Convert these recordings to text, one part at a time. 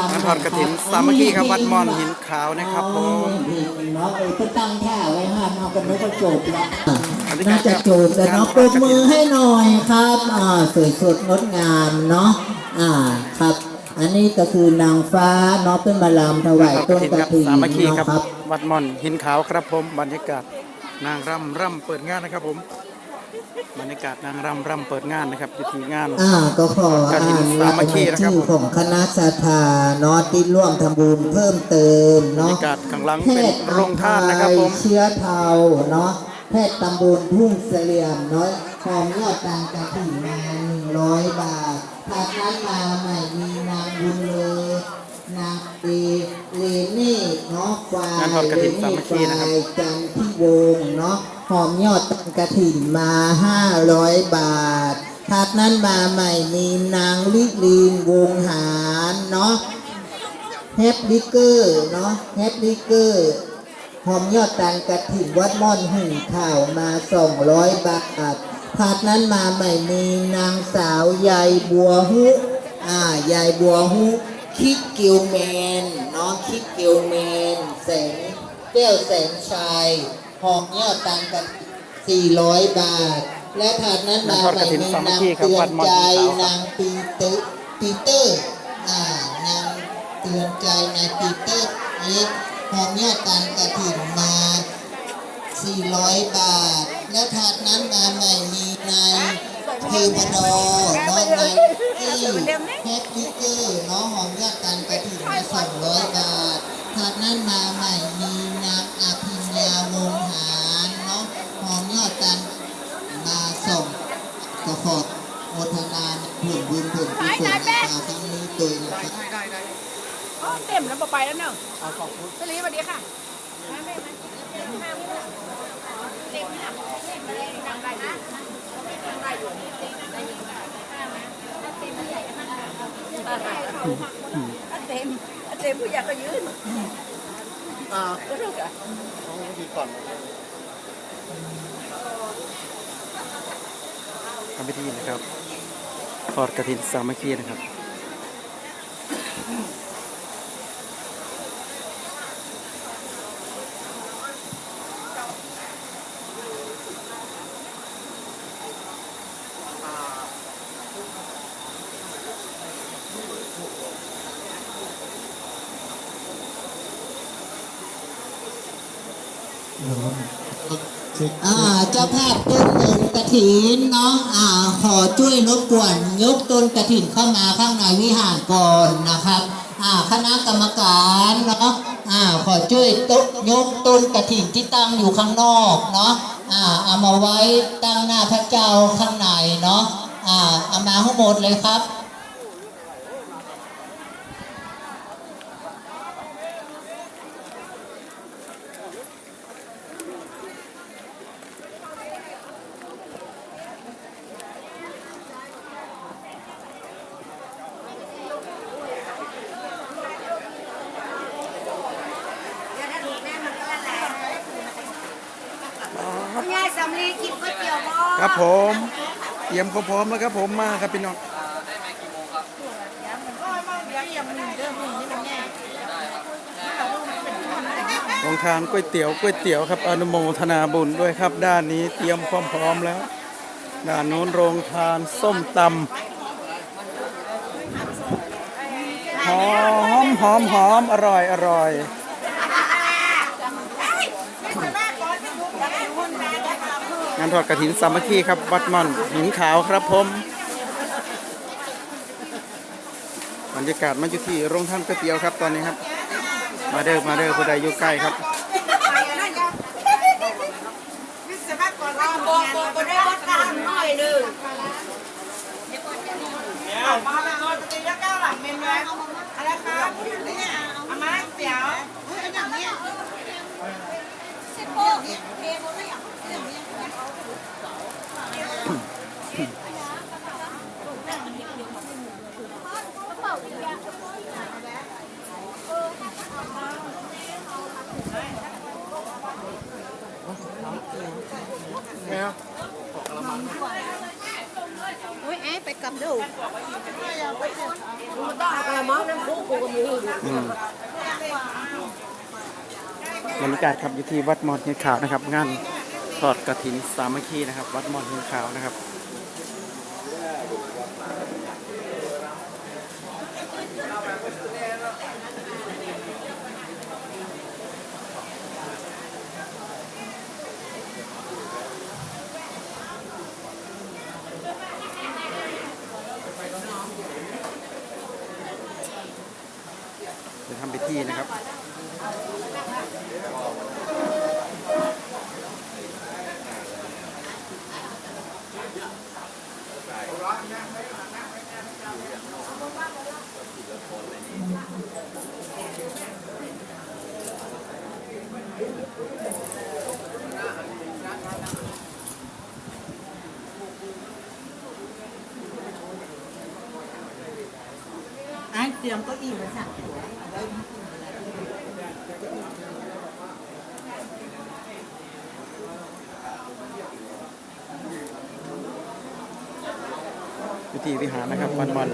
ามงานทอดกฐินสามัคคีครับวัดม่อนหินขาวนะครับผมเนาะเออก็ตั้งท่าไว้ห้าเอากันนึกว่าจบแล้วสวัสดีครับน่าจะจบแต่เนาะปรบมือให้หน่อยครับอ่าสวยสดงดงามเนาะอ่าครับ อันนี้ก็คือนางฟ้าเนาะเป็นมาลำถวายต้นกระถิ่นสามัคคีครับเนาะครับวัดม่อนหินขาวครับผมบรรยากาศนางรำรำเปิดงานนะครับผม บรรยากาศนางรำรำเปิดงานนะครับอยู่ที่งาน อ่าก็ขออ่านกฐินสามัคคีนะครับ ชื่อของคณะสาธาเนาะที่ร่วมทำบุญเพิ่มเติมบรรเนาะยากาศข้างหลังแพเป็นทย์โรงทานนะครับผมเชื้อเทาเนาะแพทย์ตำบลทุ่งเสลี่ยมเนาะของยอดตังกระถิ่นมาหนึ่งร้อยบาทถัดนั้นมาใหม่มีนางบุญเลยนางเดเลเน่เนาะควายงานทอดกฐินสามัคคีนะครับ เลเควายจันทิวงศ์เนาะ หอมยอดตังกระถิ่นมาห้าร้อยบาทถัดนั้นมาใหม่มีนางลิลีนวงหารเนาะแฮปลิเกอร์เนาะแฮปลิเกอร์หอมยอดตังกระถิ่นวัดม่อนหุ่นข่าวมา200บาทถาดนั้นมาใหม่มีนางสาวยายบัวฮุอ่ายายบัวฮุคิกกิวแมนเนาะคิกกิวแมนแสงเปี้วแสงชัย หอมยอดตังกระ400 บาท และถาดนั้นมาใหม่มีนางเตือนใจนางปีเตอร์ปีเตอร์อ่านางเตือนใจในปีเตอร์เอ็กหอมยอดตันกระถิ่นมา 400 บาท และถาดนั้นมาใหม่มีในเทวดอน้องในที่แฮปปี้เกอร์น้องหอมยอดตันกระถิ่นมา200บาทถาดนั้นมาใหม่มีนางอภิญญาวงหารเนาะห อมยอดตันมาส่งก็ขอโมทนาผลบุญผลกุศลนะคะครั้งนี้โดยนะครับเต็มแล้วไปแล้วเนอะไปรีสวัสดีค่ะเต็มนะเต็มเลยดังได้นะดังได้อยู่ได้อยู่เต็มผู้ใหญ่ก็นั่งเต็มเต็มผู้ใหญ่ก็ยืนอ่าก็ถูกอะ ทำ พิธีนะครับทอดกระถินสามัคคีนะครับอ่าเจ้าภาพต้นเงินกระถินเนาะอ่าขอช่วยรบกวนยกต้นกระถินเข้ามาข้างในวิหารก่อนนะครับอ่าคณะกรรมการเนาะอ่าขอช่วยตยกต้นกระถินที่ตั้งอยู่ข้างนอกเนาะอ่าเอามาไว้ตั้งหน้าพระเจ้าข้างในเนาะอ่าเอามาทั้งหมดเลยครับ คุณยายสำลีกินก๋วยเตี๋ยวบ่ ครับผมเตรียมความพร้อมแล้วครับผมมาครับพี่น้องโรงทานก๋วยเตี๋ยวก๋วยเตี๋ยวครับอนุโมทนาบุญด้วยครับ ด้านนี้เตรียมความพร้อมแล้ว ด้านโน้นโรงทานส้มตำหอมหอมหอมอร่อยอร่อย งานทอดกระถินสามัคคีครับ วัดม่อนหินขาวครับผมบรรยากาศมาอยู่ที่โรงท่านก๋วยเตี๋ยวครับตอนนี้ครับ มาเด้อมาเด้อผู้ใดอยู่ใกล้ครับบ่บ่ได้วัดกันหน่อยนึง Ôi, ai phải cầm đủ. มันต้องเอากระมังน้ำพุกูก็มีอยู่ อืมบรรยา กาศครับอยู่ที่วัดมอญหินขาวนะครับ งานทอดกระถินสามัคคีนะครับ วัดมอญหินขาวนะครับจะทำพิธีนะครับ ไอ้เตรีย มเก็อิ่มาสั่งพิธีวิหารนะครับวันมอญ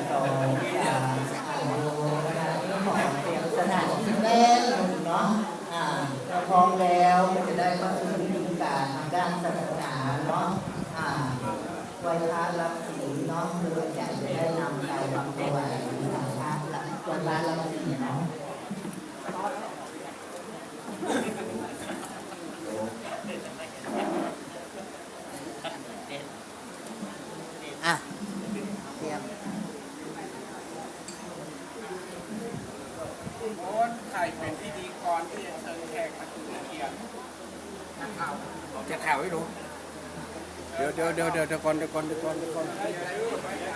สถานที่แม่เนาะอ่าเราพร้อมแล้วก็จะได้เข้าสู่พิธีการทางด้านศาสนาเนาะอ่าไหว้พระรับศีลเนาะคืออยากจะได้นำไปบำเพ็ญสังฆะรับวันพระรับศีลเนาะ อะเตรียม โอ้ใครเป็นพิธีกรที่ จะเชิญแขกมาถึงเกียรตินักข่าวจะถ่ายไว้ดูเดี๋ยวเดี๋ยวเดี๋ยวเดี๋ยวก่อนเดี๋ยวก่อนเดี๋ยวก่อนเดี๋ยวก่อน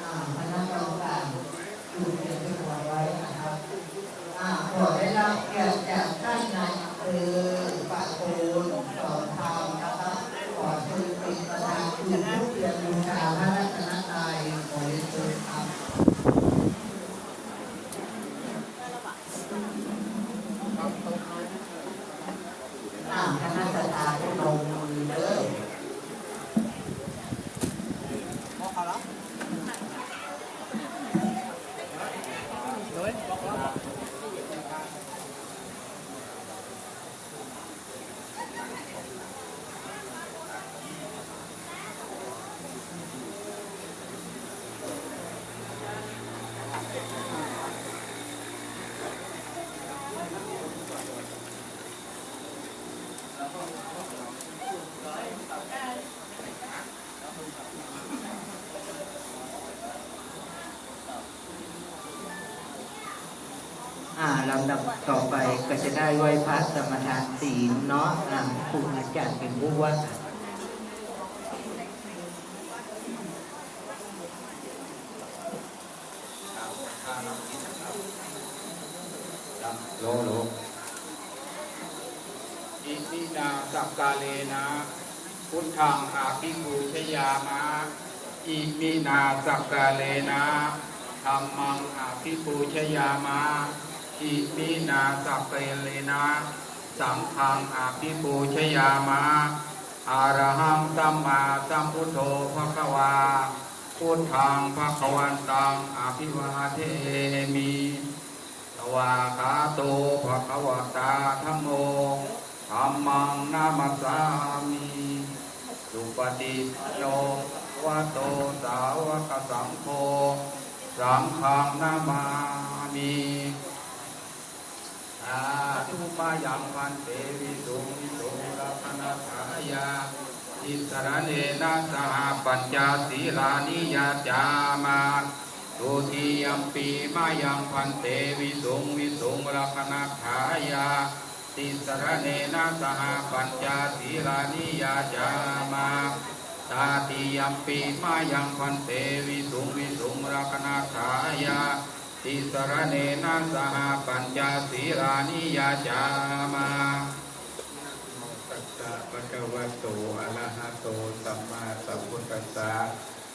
อ่าคณะกรรมการดูเรียนเป็นหัวไว้นะครับอ่าขอได้รับเกียรติจากท่านนายอำเภอปากโคนสอนธรรมนะครับ ขอเชิญเป็นประ ธานกลุ่มผู้เรียนบูชาพระรัตนตรัยขอเรียนเชิญครับอ่าคณะสัตยาได้ลงมือเด้อ อ่าลำดับต่อไปก็จะได้ไหว้พระสมทานศีลเนาะอ่าครูอาจารย์เป็นผู้ว่า โลโลอิมินาสักกาเลนะ พุทธังอาภิปูชยามะอิมินาสักกาเลนะธรรมังอาภิปูชยามะอิมินาสักกาเลนะ สังฆังอาภิปูชยามะอะระหังสัมมาสัมพุทโธภะคะวาพุทธังภะคะวันตังอาภิวาเทมิ วากขาโตภะคะวะตาธัมโมธัมมังนามัสสามิสุปฏิปโนวะโตสาวกสังโฆสังฆังนามามิสาธุมายังพันเตวิสุงวิสุรัตนทายาอิสระเนนะสหปัญจศีลานิยาจามา ทุติยมปีมายังพันเตวิสุงวิสุงรักนักขายาติสรเนนะสหปัญจศีลานิยาจามาตาติยมปีมายังพันเตวิสุงวิสุงรักนักขายาติสรเนนะสหปัญจศีลานิยาจามาตัสสะภะคะวะโตอะระหะโตสัมมาสัมพุทธัสสะ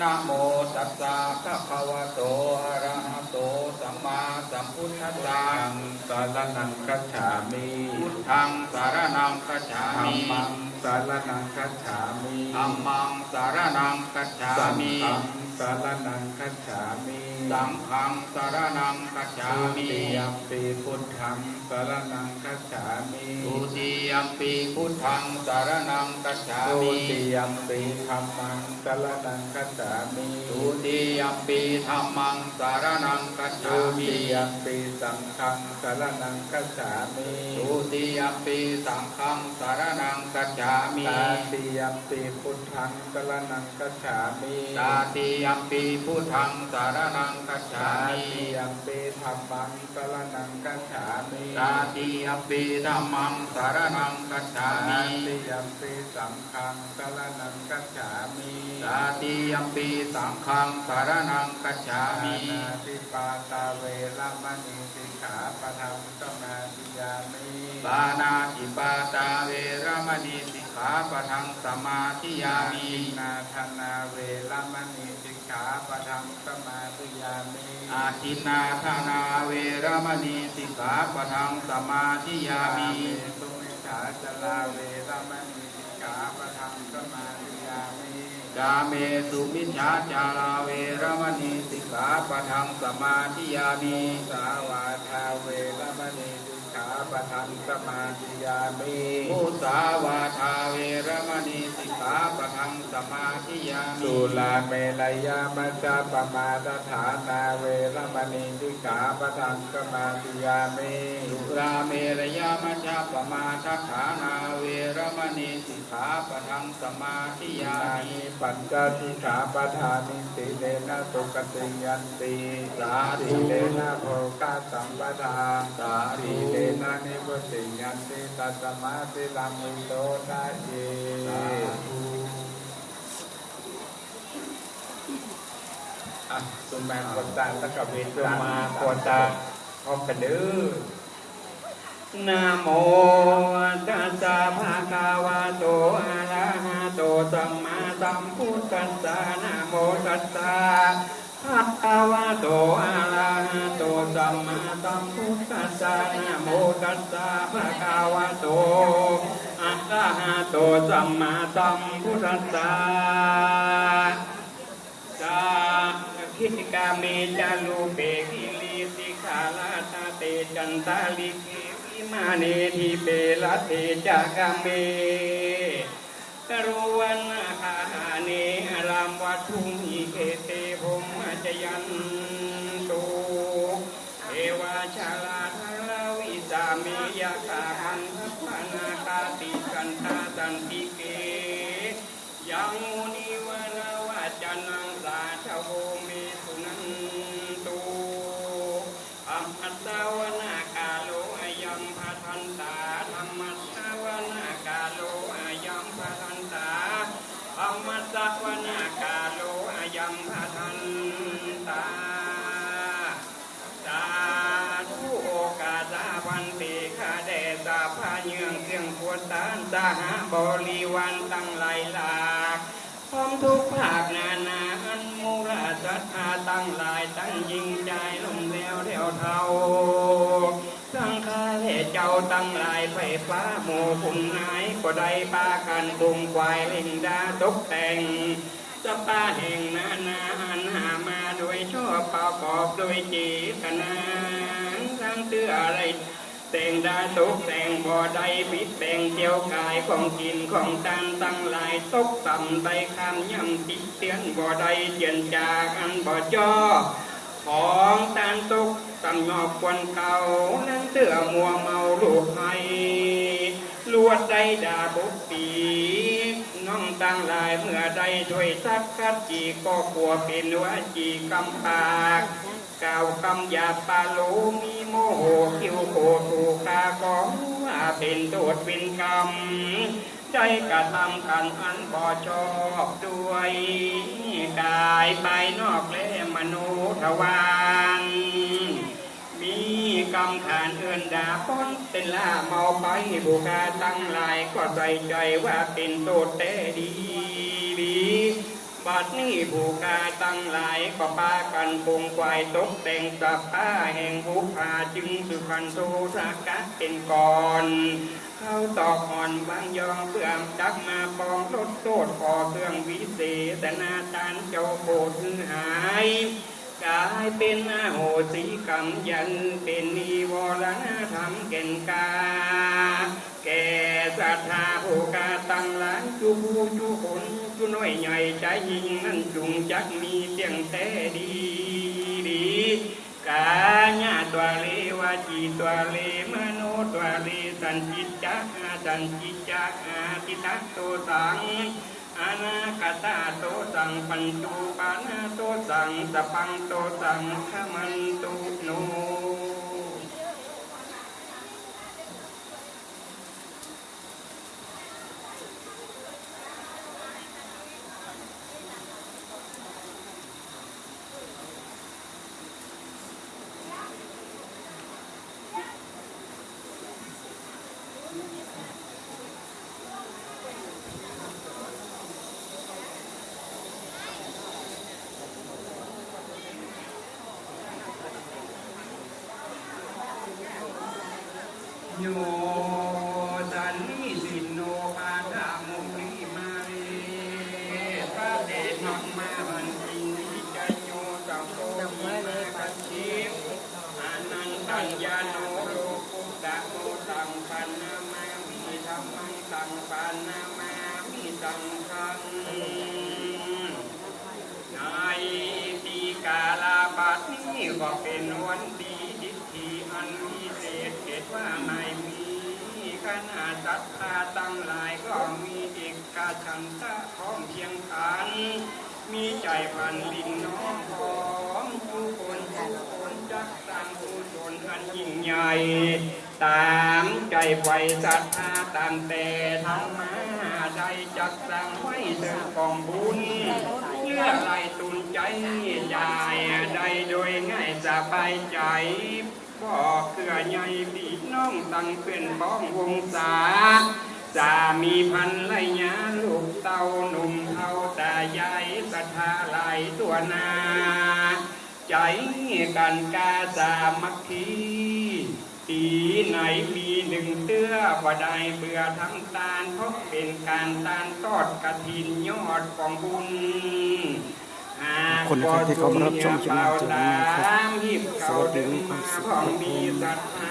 นะโมตัสสะภะคะวะโตอะระหะโตสัมมาสัมพุทธัสสะสารนังคัจฉามิพุทธังสารนังคัจฉามิธัมมังสารนังคัจฉามิธัมมังสารนังคัจฉามิสังฆัง สารนังคัจฉามิสังฆังสารนังคัจฉามิทุติยมปีพุทธังสารนังคัจฉามิทุติยมปีพุทธังสารนังคัจฉามิทุติยมปีธรรมังสารนังคัจฉามิทุติยมปีธรรมังสารนังคัจฉามิทุติยมปีสังฆังสารนังคัจฉามิทุติยมปีสังฆังสารนังคัจฉามิตาติยมปีพุทธังสารนังคัจฉามิตาติยมปีพุทธังสารนังคัจฉามิตาติยมปีธรรมังสารนังคัจฉามิตาติยมปีธรรมังสารนังคัจฉามิตาติยมปีสังฆังสารนังคัจฉามิตาติยมปีสังฆังสารนังคัจฉามินาติปาตาเวรมณีสิกขาปะทังสมาธิยามิปานาติปาตาเวรมณีสิกขาปะทังสมาธิยามินาธนาเวรมณีสิก ขาปะทังสมาธิยามิอาทินนาธนาเวรมณีสิกขาปะทังสมาธิยามิสุมิชาจลาเวรมณีสิกขาปะทังสมาธิยามิกาเมสุมิชฌาจาราเวรมณีสิกขาปะทังสมาธิยามิสาวาทาเวรมณีสิกขา ปะทังสมาธิยามิมุสาวาทาเวรมณีสิกขาปะทังสมาธิยามิสุลาเมลยามัจจปมาทฐานาเวรมณีสิกขาปะทังสมาธิยามิสุราเมรยามัจจปมาทฐานาเวรมณีสิกขาปะทังสมาธิยามิปัญจสิกขาปทานิสีเลนะสุกติยันติสาธิเลนะโภคาสัมปทาสาธิเลนะนิพุติยันติตัสมาติลัมมิโตนาเยอะสุแมนกดดันแล้วกับเวทมากดดันพร้อมกันเด้อนะโมตัสสะภะคะวะโตอะระหะโตสัมมาสัมพุทธัสสะนะโมตัสสะ ภะคะวะโตอะระหะโตสัมมาสัมพุทธัสสะนะโมตัสสะภะคะวะโตอะระหะโตสัมมาสัมพุทธัสสะสาคิกาเมจาลูเปกิลีสิขาลาตาเตจันตาลิเกวิมาเนทิเปลาเทจากาเมกรุวันาหาเนอารามวัตุมิเกเต ยันตุเอวาชาลาทาลาวิสามิยาคาหันทัพนาคาติกันตาตันติเกยังมุนิวรวัจนังสาชโวเมสุนันตุอัมอัตตาว ดตานสหบริวันตั้งหลายหลากพร้อมทุกภาคนานาอันมูราศรัทธาตั้งหลายตั้งยิงใจลมแล้วเท่วเท่าสังฆาเทเจ้าตั้งหลายไฟฟ้าหมู่คุมนายก็ได้ปากันตุงควายเล่งดาตกแต่งสปาแห่งนานาอันหามาโดยชอบประกอบโดยจีตนาสร้งเตื้ออะไร แต่งดาตกแต่งบ่อใดปิดแต่งเทียวกายของกินของตันตั้งหลายตกต่ำไปคำย่ำติดเตียนบ่อใดเจียนจากอันบ่จอของตันตกตำหยอบควันเก่านั่งเตื้อมัวเมาลูกไห้ลวดได้ดาบุปี องตั้งหลายเมื่อใดถ้วยสักคัดจีก็กลัวเป็นว่าจีกำปากกล่าวคำหยาบปาโลมีโมโหคิวโคถูกคากองว่าเป็นโทษเป็นกรรมใจกระทำกันอันบ่ชอบด้วยกายไปนอกและมโนทวาร กรรมฐานเอื่นดาพ้นเป็นล่าเมาไปบุกาตั้งลายก็ใจใจว่าเป็นโตแต่ดีดีบัดนี้บุกาตั้งหลายก็ปากันปงควายตกแต่งสับผ้าแห่งบุพาจึงสุขันโทรักะเป็นก่อนเข้าตอกอ่อนบางยองเพื่อมจักมาปองลดโทษขอเครื่องวิเศษแต่นาตานเจ้าโปรดหาย กลายเป็นอโหสิกรรมยันเป็นนิวรณธรรมเก่นกา แก่ศรัทธาโอกาตั้งหลานจูบูจูคนจูน้อยใหญ่ใจยิงนั่นจุงจักมีเสียงแต่ดีดีกาญาตัวเลวาจีตัวเลมโนตัวเลสันจิตจักสันจิตจักติทัตโตสัง อนาคตาโตสังปันตุปานาโตสังสปังโตสังขมันตุโน โยตันนิสินโนปาดามุนิมาเรพระเดชมักมาบันตินิจโยสัมโพธิมาปัจฉิมอานันตัญญาโนโลกุตตะโมตังปันนามามิธรรมังตังปันนามามิตังคัง ในปีกาลาบัดนี้ ก็เป็นวันดีดิทีอันพิเศษเหตุว่าไม่มีคณะศรัทธาตั้งหลายก็มีเอกกาชันตะพร้อมเพียงขัน มีใจพันลินน้องพร้อมทุกคนทุกคนจักสร้างกุศลอันยิ่งใหญ่ ตามใจไฟศรัทธาตามแต่ธรรมาใจจักสร้างไว้เถิดกองบุญเยื่อไหลตุน ใจใหญ่ได้โดยง่ายสบายใจบอกเคือใหญ่พี่น้องตั้งเป็นบ้องวงศาสามีพันไลยาลูกเต้าหนุ่มเท่าตายายศรัทธาไหลายตัวนา ใจกันกาสามัคคีปีไหนมีหนึ่งเตื้อว่าได้เบื่อทั้งตาลเพราะเป็นการตานทอดกระถินยอดของบุญ คนนะครับที่เขามารับชมคลิปนี้จากันใหม่ครับสวัสดีมีความสุขของมีศรัทธา